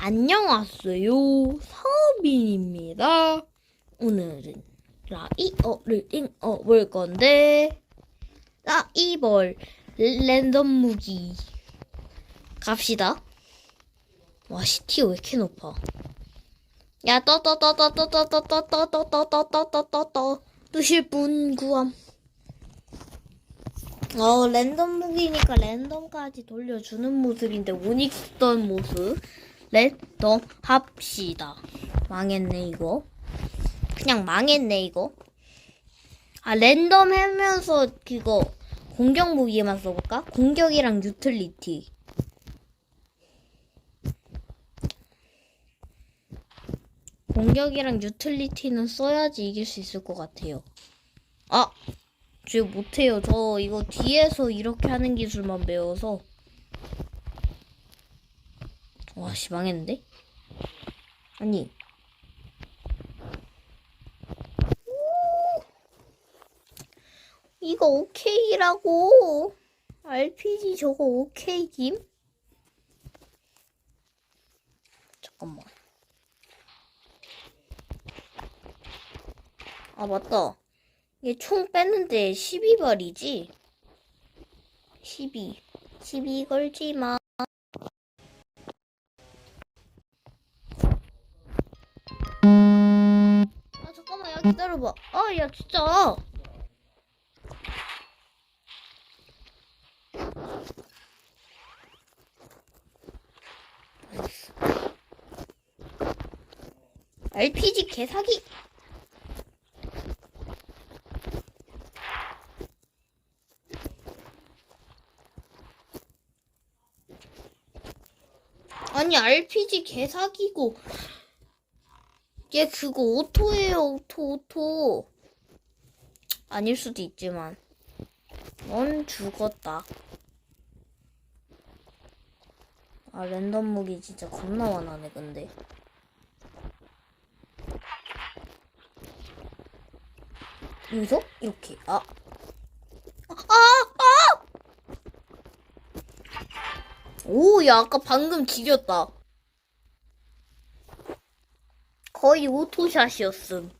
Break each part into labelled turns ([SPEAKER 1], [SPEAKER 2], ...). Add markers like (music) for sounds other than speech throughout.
[SPEAKER 1] 안녕하세요. 성빈입니다. 오늘은 라이어를 잉어 볼 건데, 라이벌 랜덤 무기. 갑시다. 와, 시티 왜 이렇게 높아? 야, 떠 떠 떠 떠 떠 떠 떠 떠 떠 떠 떠 떠 떠 떠떠 뜨실 분 구함. 어, 랜덤 무기니까 랜덤까지 돌려주는 모습인데, 못 익던 모습. 랜덤 합시다. 망했네, 이거. 그냥 망했네, 이거. 아, 랜덤 하면서 그거, 공격 무기에만 써볼까? 공격이랑 유틸리티. 공격이랑 유틸리티는 써야지 이길 수 있을 것 같아요. 아! 저 못해요. 저 이거 뒤에서 이렇게 하는 기술만 배워서. 와, 씨, 망했는데? 아니. 오! 이거 오케이라고. RPG 저거 오케이 김? 잠깐만. 아, 맞다. 얘 총 뺐는데 12발이지? 12. 12 걸지 마. 야, 기다려봐. 아, 야, 진짜. RPG 개사기! 아니 RPG 개사기고 얘 그거 오토예요. 오토 오토. 아닐 수도 있지만. 넌 죽었다. 아 랜덤 무기 진짜 겁나 많아네 근데. 여기서? 이렇게. 아. 아! 아! 오, 야, 아까 방금 지렸다. 거의 오토샷이었음.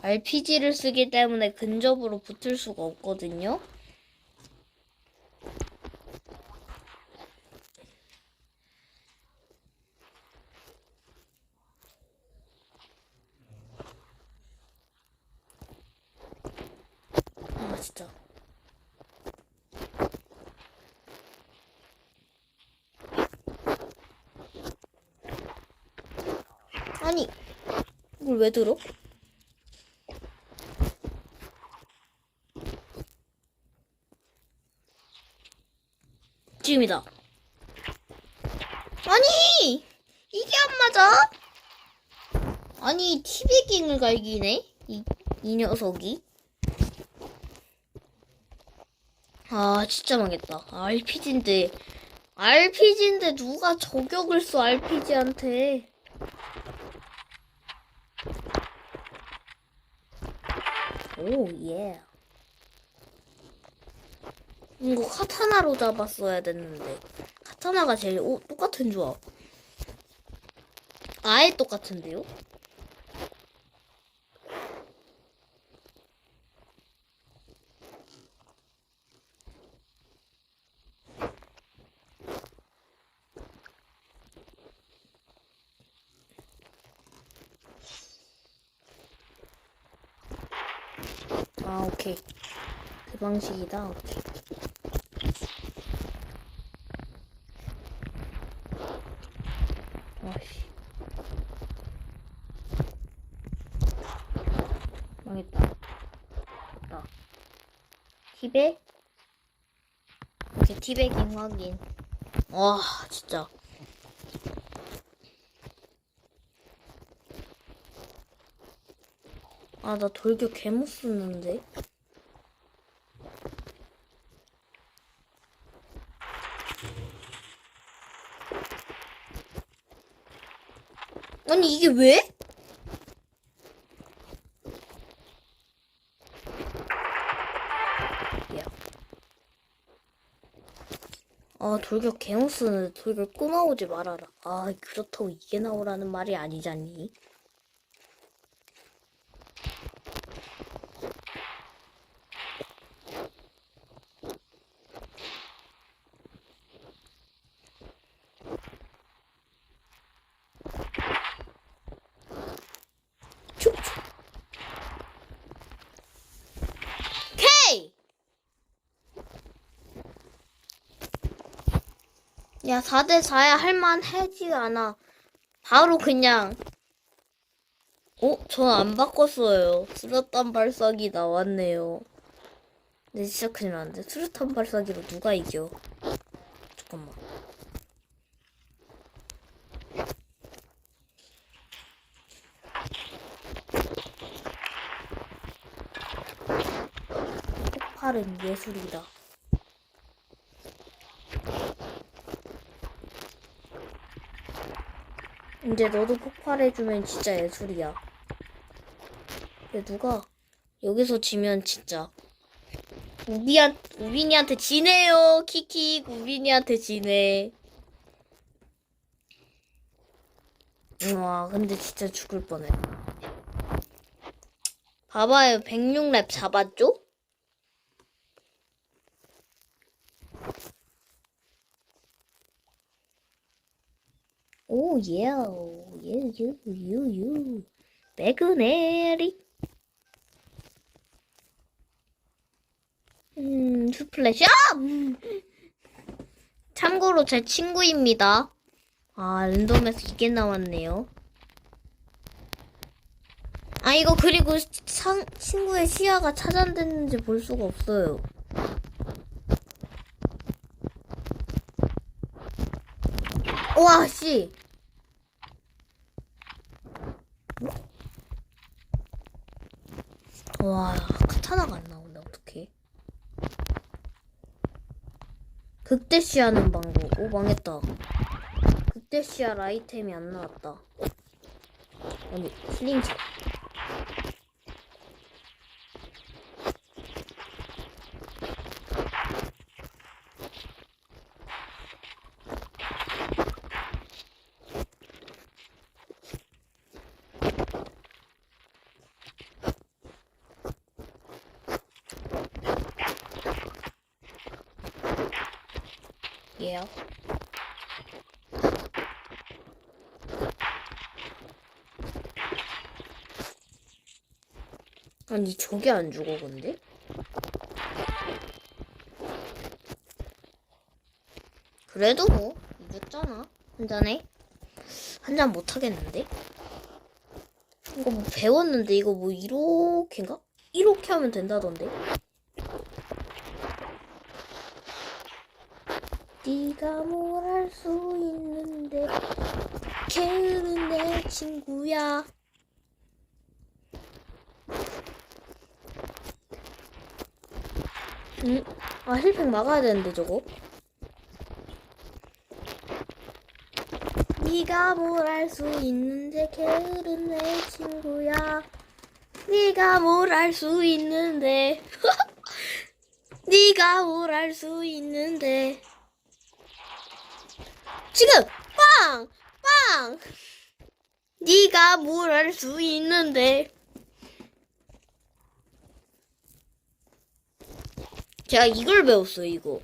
[SPEAKER 1] RPG를 쓰기 때문에 근접으로 붙을 수가 없거든요. 아, 진짜. 아니, 이걸 왜 들어? 지금이다. 아니! 이게 안 맞아? 아니, 티베깅을 갈기네? 이, 이 녀석이? 아, 진짜 망했다. RPG인데, RPG인데 누가 저격을 써, RPG한테. 오, 예. 이거 카타나로 잡았어야 됐는데. 카타나가 제일, 오, 똑같은 조합. 아예 똑같은데요? 아, 오케이. 그 방식이다. 오케이. 아씨. 망했다. 됐다. 티베? 오케이, 티베깅 확인. 와, 진짜. 아, 나 돌격 개 못 쓰는데. 아니, 이게 왜? 아 돌격 개못 쓰는데 돌격 꾸 나오지 말아라. 아 그렇다고 이게 나오라는 말이 아니잖니. 야, 4대 4야 할만하지 않아. 바로 그냥. 어? 전 안 바꿨어요. 수류탄 발사기 나왔네요. 근데 진짜 큰일 났는데. 수류탄 발사기로 누가 이겨? 잠깐만. 폭발은 예술이다. 이제 너도 폭발해주면 진짜 예술이야. 근데 누가 여기서 지면 진짜 우비한 우빈이한테 지네요. 키키 우빈이한테 지네. 와 근데 진짜 죽을 뻔해. 봐봐요 106랩 잡았죠? 오, 예, 예, 유, 유, 유. 매그네리. 음, 스플래시. 아! 음. 참고로 제 친구입니다. 아, 랜덤에서 이게 나왔네요. 아, 이거 그리고 상, 친구의 시야가 차단됐는지 볼 수가 없어요. 와, 씨. 와, 카타나가 안 나오네, 어떡해. 극대 시야는 방구. 오, 망했다. 극대 시야 아이템이 안 나왔다. 아니, 슬림차. 예요. 아니 저게 안 죽어 근데? 그래도 뭐 이겼잖아 한 잔에 한 잔 못하겠는데? 이거 뭐 배웠는데 이거 뭐 이렇게인가? 이렇게 하면 된다던데? 네가 뭘 할 수 있는데 걔는 내 친구야 응? 아 힐팩 막아야 되는데 저거 네가 뭘할수 있는데 걔는 내 친구야 네가 뭘할수 있는데 (laughs) 네가 뭘할수 있는데 지금 빵! 빵! 네가 뭘할수 있는데 제가 이걸 배웠어요 이거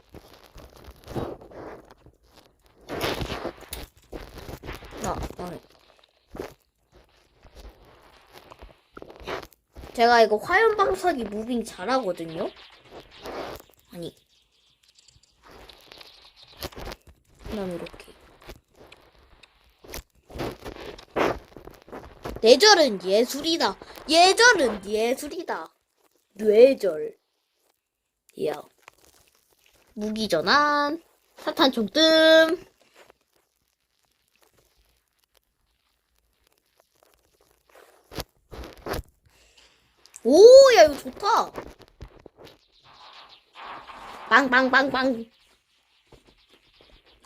[SPEAKER 1] 아, 아. 제가 이거 화염 방사기 무빙 잘하거든요 아니 그 다음 이렇게 뇌절은 예술이다. 예절은 예술이다. 뇌절. 야. 무기 전환. 사탄 총 뜸. 오, 야, 이거 좋다. 빵빵빵빵.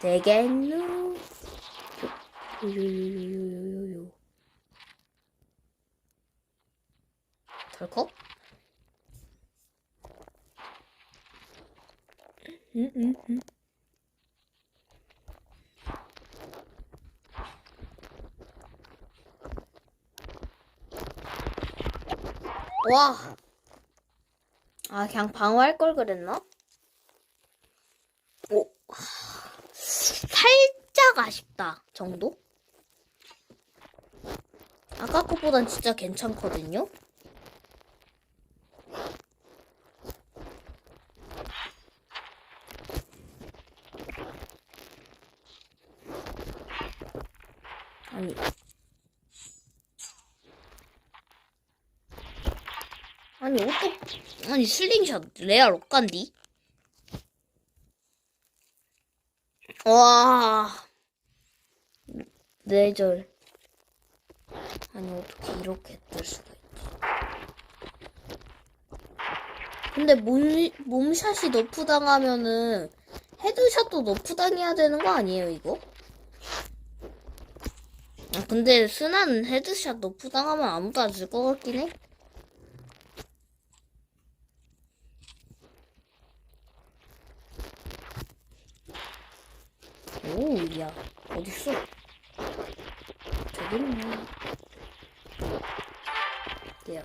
[SPEAKER 1] 되겠노. 요요요요요요요. 덜컥? 와. 아, 그냥 방어할 걸 그랬나? 오. 살짝 아쉽다. 정도? 아까 것보단 진짜 괜찮거든요? 아니. 아니, 어떡, 아니, 슬링샷, 레알 옷간디? 와. 뇌절. 아니, 어떻게 이렇게 뜰 수가 있지? 근데 몸, 몸샷이 너프 당하면은 헤드샷도 너프 당해야 되는 거 아니에요, 이거? 아, 근데 스나는 헤드샷 너프 당 하면 아무도 안 줄 것 같긴 해. 오, 야, 어딨어? 저기 있네. 돼요.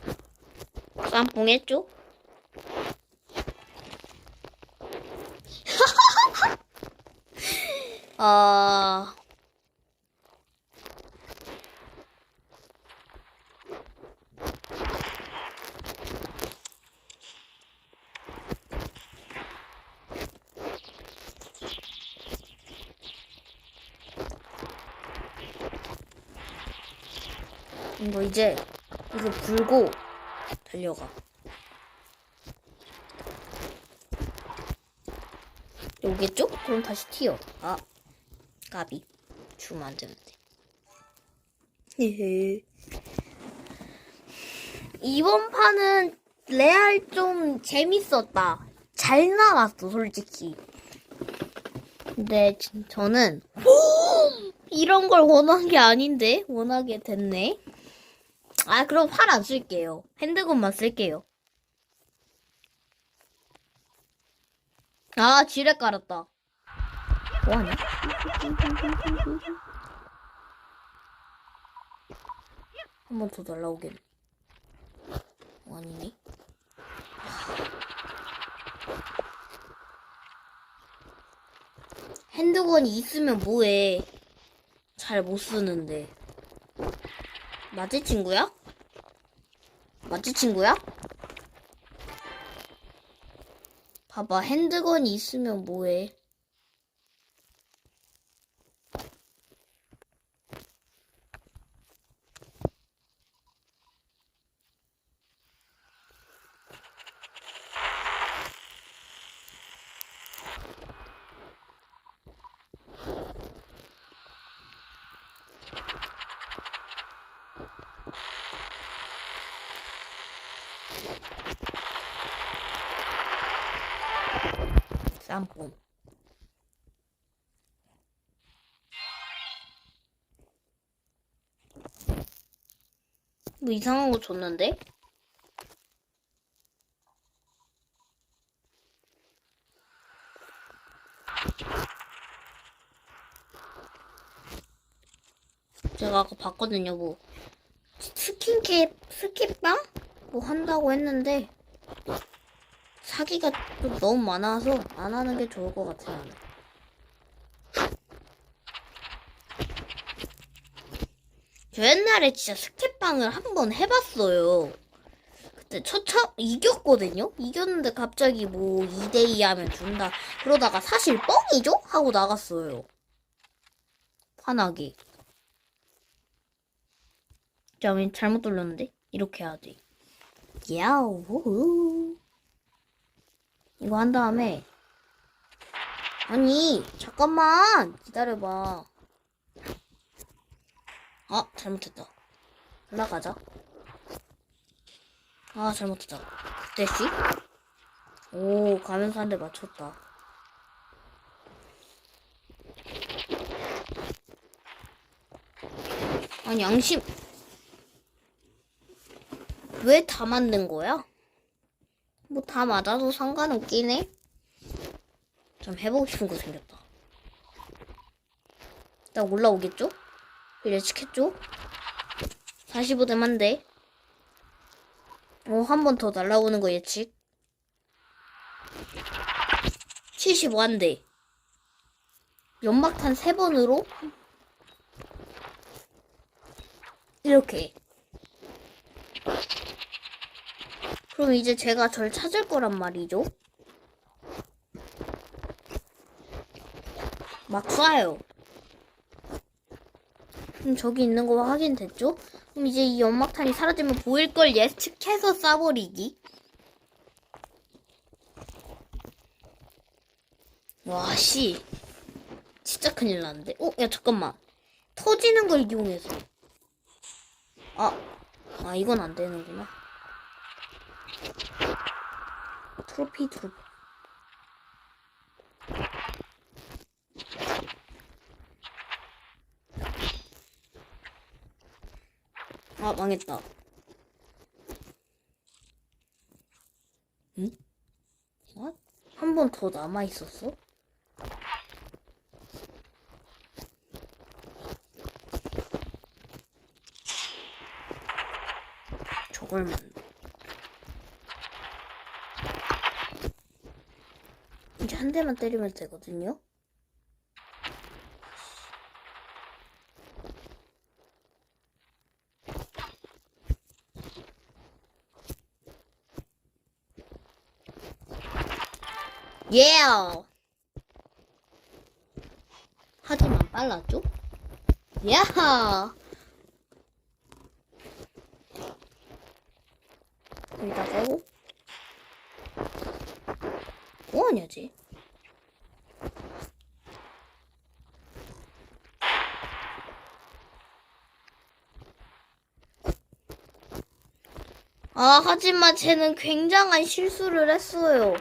[SPEAKER 1] 쌈뽕 했죠? (laughs) 아, 이제 이거 불고 달려가. 오겠죠? 그럼 다시 튀어. 아, 까비. 주면 안 되는데. 헤헤. 이번 판은 레알 좀 재밌었다. 잘 나왔어, 솔직히. 근데 진- 저는 (gasps) 이런 걸 원한 게 아닌데 원하게 됐네. 아 그럼 활 안 쓸게요. 핸드건만 쓸게요. 아 지뢰 깔았다. 뭐하냐? 한 번 더 날라오겠네. 어, 아니네. 핸드건이 있으면 뭐해. 잘 못 쓰는데. 맞지, 친구야? 맞지, 친구야? 봐봐, 핸드건이 있으면 뭐해. 쌈뽕. 뭐 이상한 거 줬는데? 제가 아까 봤거든요, 뭐. 스킨캡, 스킨빵? 뭐 한다고 했는데, 사기가 좀 너무 많아서 안 하는 게 좋을 것 같아요. 저 옛날에 진짜 스케빵을 한 번 해봤어요. 그때 처참 이겼거든요? 이겼는데 갑자기 뭐 2대2 하면 준다. 그러다가 사실 뻥이죠? 하고 나갔어요. 화나게. 자, 왜 잘못 돌렸는데? 이렇게 해야 돼. 야우. 이거 한 다음에 아니 잠깐만. 기다려봐. 아 잘못했다. 올라가자. 아 잘못했다. 대시 오 가면서 한 대 맞췄다. 아니 양심. 왜다 맞는 거야? 뭐 다 맞아도 상관없긴 해. 좀 해보고 싶은 거 생겼다. 딱 올라오겠죠? 예측했죠? 45대 만데. 어, 한 번 더 날라오는 거 예측. 75한대. 연막탄 3번으로 이렇게. 그럼 이제 제가 절 찾을 거란 말이죠. 막 쏴요. 그럼 저기 있는 거 확인됐죠? 그럼 이제 이 연막탄이 사라지면 보일 걸 예측해서 쏴버리기. 와, 씨. 진짜 큰일 났는데. 어, 야, 잠깐만. 터지는 걸 이용해서. 아, 아, 이건 안 되는구나. 트로피, 트로피. 아, 망했다. 응? 어? 한번 더 남아 있었어? 저걸 만. 이제 한 대만 때리면 되거든요? 예! 하지만 빨랐죠? 야하! 여기다 빼고 뭐하냐지? 아, 하지만 쟤는 굉장한 실수를 했어요.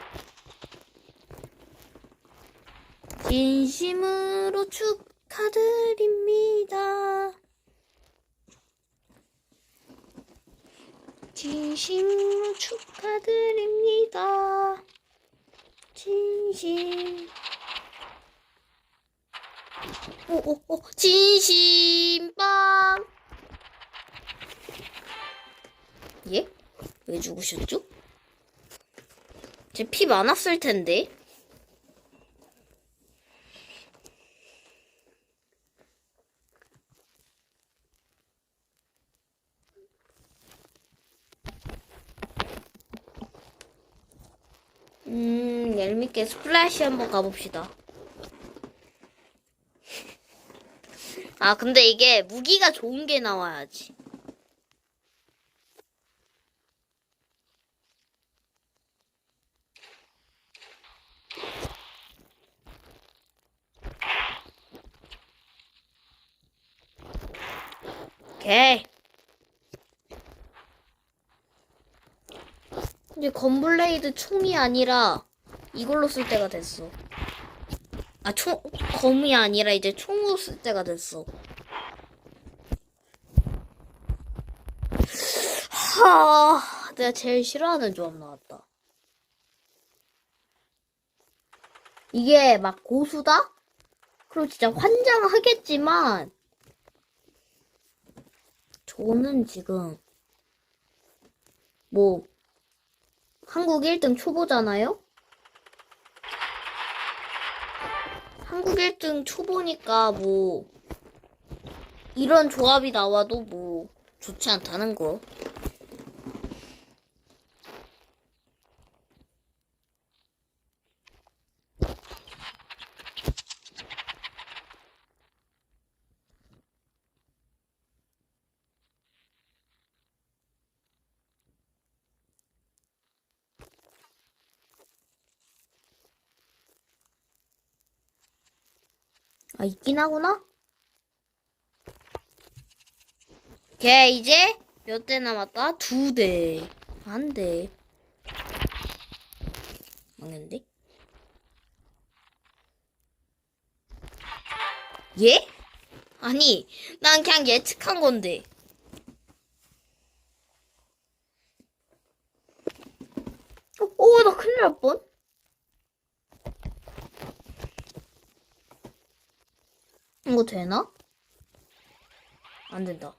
[SPEAKER 1] 진심으로 축하드립니다. 진심으로 축하드립니다. 진심. 오오오 진심빵. 예? 왜 죽으셨죠? 제 피 많았을 텐데. 음, 얄밉게 스플래시 한번 가봅시다. (laughs) 아, 근데 이게 무기가 좋은 게 나와야지. 오케이. 이제 건블레이드 총이 아니라 이걸로 쓸 때가 됐어. 아, 총, 검이 아니라 이제 총으로 쓸 때가 됐어. 하, 내가 제일 싫어하는 조합 나왔다. 이게 막 고수다? 그럼 진짜 환장하겠지만, 저는 지금, 뭐, 한국 1등 초보잖아요? 한국 1등 초보니까 뭐 이런 조합이 나와도 뭐 좋지 않다는 거. 아, 있긴 하구나? 걔 이제 몇 대 남았다? 두 대. 안 돼. 망했는데? 예? 아니, 난 그냥 예측한 건데. 어, 어, 나 큰일 날 뻔. 이거 되나? 안 된다.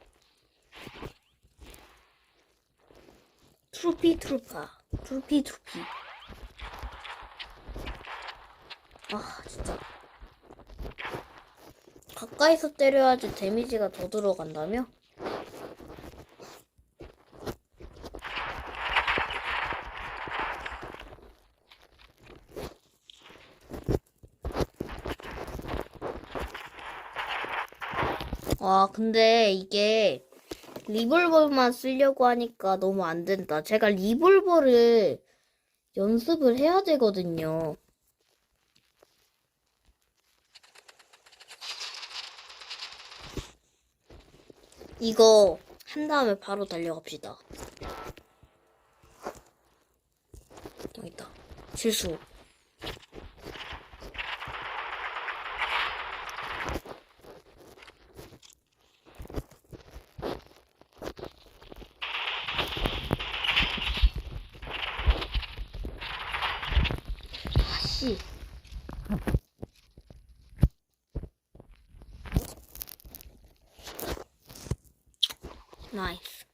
[SPEAKER 1] 트루피 트루파 트루피 트루피 아 진짜 가까이서 때려야지 데미지가 더 들어간다며? 와 근데 이게 리볼버만 쓰려고 하니까 너무 안 된다. 제가 리볼버를 연습을 해야 되거든요. 이거 한 다음에 바로 달려갑시다. 여기 있다. 실수. 아씨. 나이스.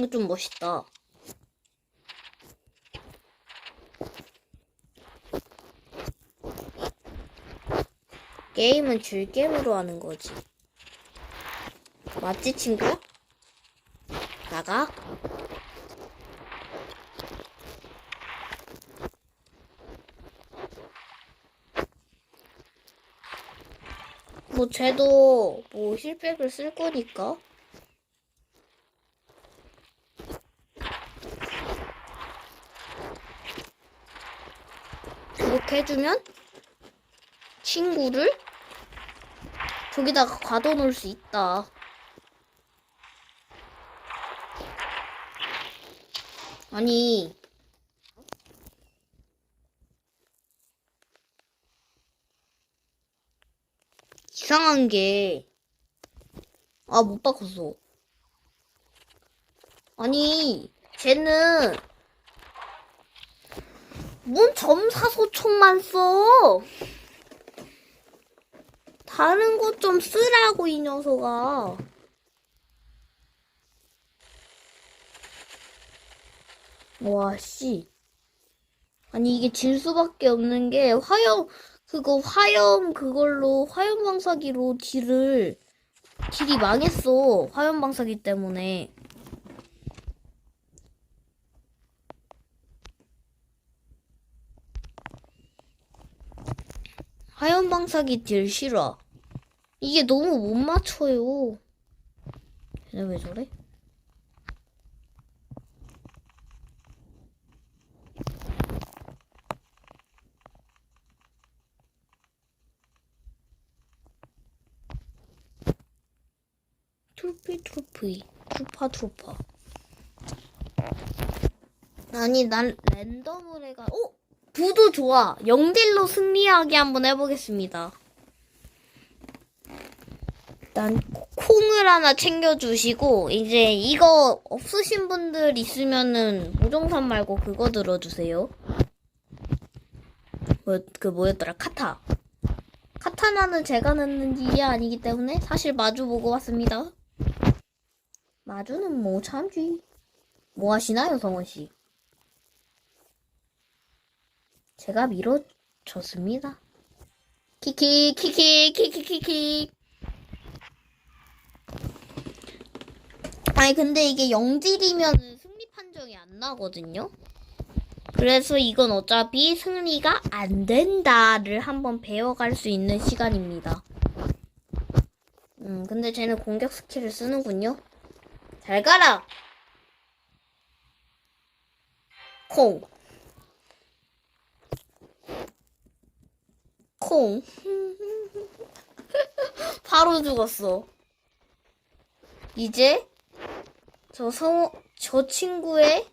[SPEAKER 1] 이거 좀 멋있다. 게임은 즐겜으로 하는 거지. 맞지, 친구? 나가? 뭐, 쟤도, 뭐, 힐백을 쓸 거니까. 그렇게 해주면, 친구를 저기다가 가둬 놓을 수 있다. 아니, 이상한 게, 아, 못 바꿨어. 아니, 쟤는, 뭔 점사소총만 써? 다른 것 좀 쓰라고, 이 녀석아. 와, 씨. 아니, 이게 질 수밖에 없는 게, 화염, 그거, 화염, 그걸로, 화염 방사기로 딜을, 딜이 망했어. 화염 방사기 때문에. 화염 방사기 딜 싫어. 이게 너무 못 맞춰요. 얘네 왜 저래? 트루피 트루피 트루파 트루파 아니 난 랜덤을 해가 오 부도 좋아. 영딜로 승리하게 한번 해보겠습니다. 일단 콩을 하나 챙겨주시고 이제 이거 없으신 분들 있으면은 무정산 말고 그거 들어주세요. 뭐, 그 뭐였더라? 카타. 카타나는 제가 넣는 일이 아니기 때문에 사실 마주 보고 왔습니다. 마주는 뭐 참지. 뭐 하시나요, 성원 씨? 제가 밀어줬습니다. 키키, 키키, 키키, 키키. 아니, 근데 이게 영질이면 승리 판정이 안 나거든요? 그래서 이건 어차피 승리가 안 된다를 한번 배워갈 수 있는 시간입니다. 음, 근데 쟤는 공격 스킬을 쓰는군요. 잘 가라. 콩. 콩. (laughs) 바로 죽었어. 이제 저 성, 저 친구의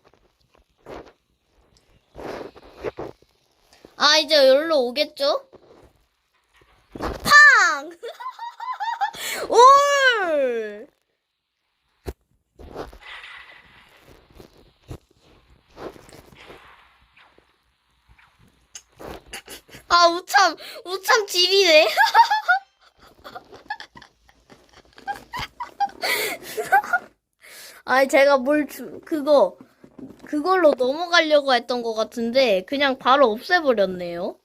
[SPEAKER 1] 아, 이제 여기로 오겠죠? 우참 우참 지리네. 아니 제가 뭘 주, 그거 그걸로 넘어가려고 했던 것 같은데 그냥 바로 없애버렸네요.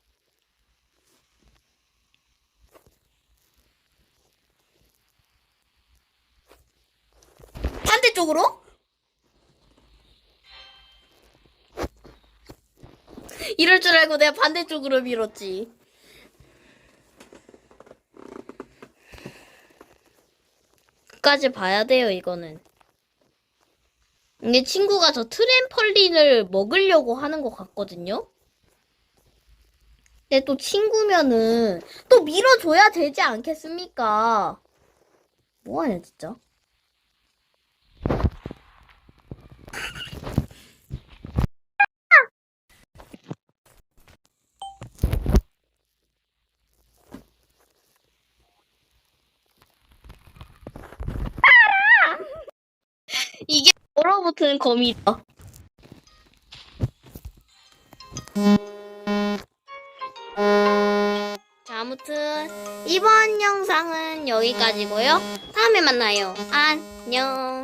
[SPEAKER 1] 줄 알고 내가 반대쪽으로 밀었지. 끝까지 봐야 돼요, 이거는. 이게 친구가 저 트램펄린을 먹으려고 하는 것 같거든요? 근데 또 친구면은 또 밀어줘야 되지 않겠습니까? 뭐하냐, 진짜? 이게 얼어붙은 거미다. 자, 아무튼 이번 영상은 여기까지고요. 다음에 만나요. 안녕.